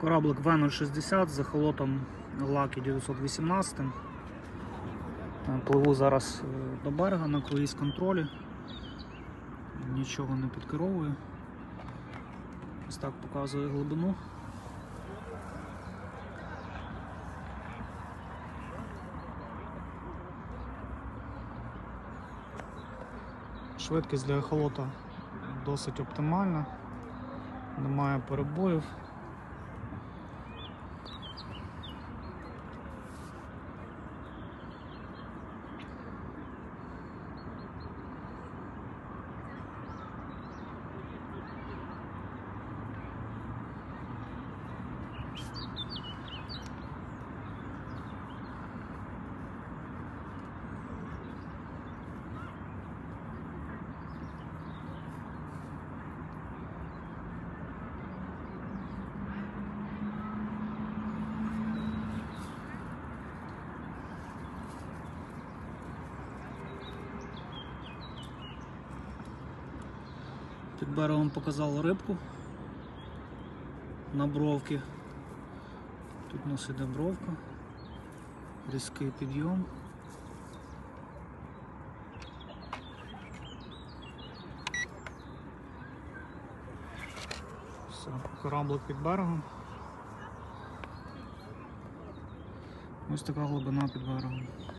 Кораблик В060 з захолотом Лакі 918. Е, Пливу зараз е, до берега на круїз контролі. Нічого не підкеровую. Ось так показує глибину. Швидкість для ехолота досить оптимальна, немає перебоїв. Під берегом показало рибку на бровки. Тут у нас іде бровка, різкий підйом. Все, кораблик під берегом. Ось така глибина під берегом.